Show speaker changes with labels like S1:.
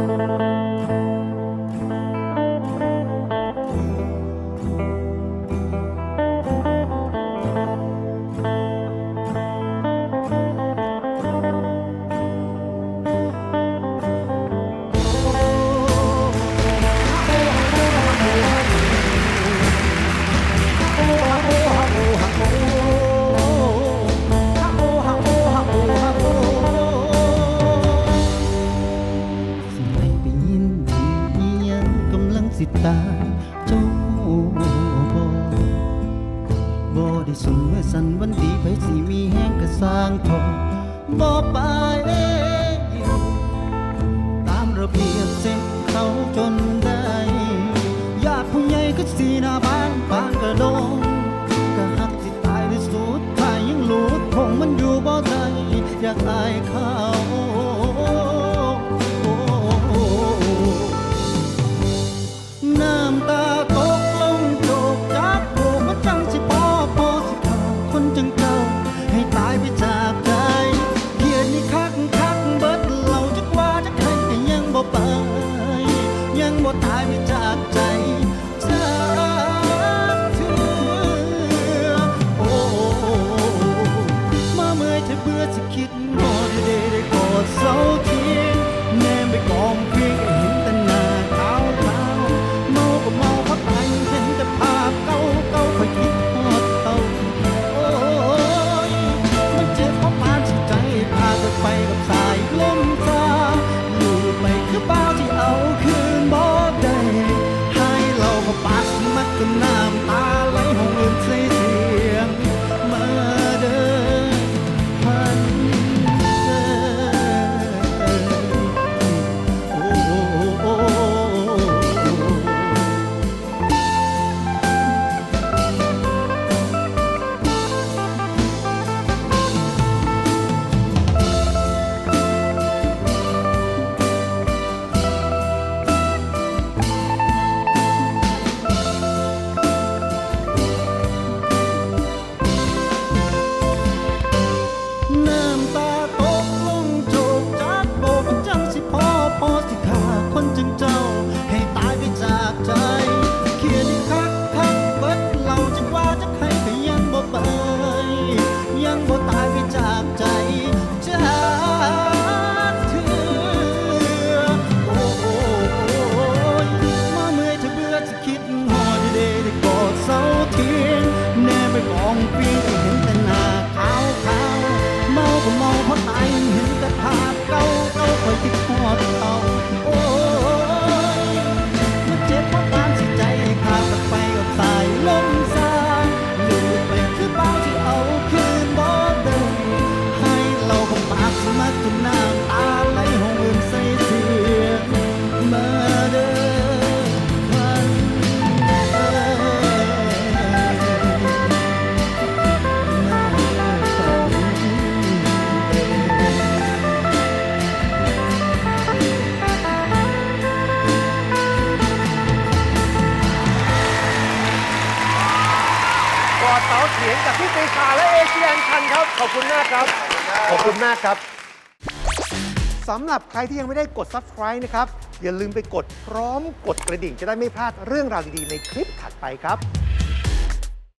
S1: สิ ตาเจ้าบ่บ่ได้สมเมื่อสันวันดีไปสิมีแห้งกระสร้างทอบ่ไปตามระเบียบเส้นเขาจนได้ญาติผู้ใหญ่ก็สีหน้าบ้านบานกระโดงก็หักสิตายในสุดท้ายยังหลุดคงมันอยู่บ่ได้อยากอายเขา จะคิดงอได้ได้ได้กอดเสาเทียนแนมไปกองเพียงเห็นแต่หน้าขาวขาวเมาก็เมาเพราะตายเห็นแต่ภาพเก่าเก่าคอยคิดฮอดเต่าโอ้ยมันเจ็บเพราะปานสิใจพาเธอไปกับสายลมซาอยู่ไปคือบ้าที่เอาคืนบ่ได้ให้เราก็ปากสิมัดจนน้ำ บ่ตายไปจากใจ
S2: เสาเถียงจากพี่ปีชาและเอเชียนคันครับ ขอบคุณมากครับ ขอบคุณมากครับ สำหรับใครที่ยังไม่ได้กด subscribe นะครับ อย่าลืมไปกดพร้อมกดกระดิ่งจะได้ไม่พลาดเรื่องราวดีๆในคลิปถัดไปครับ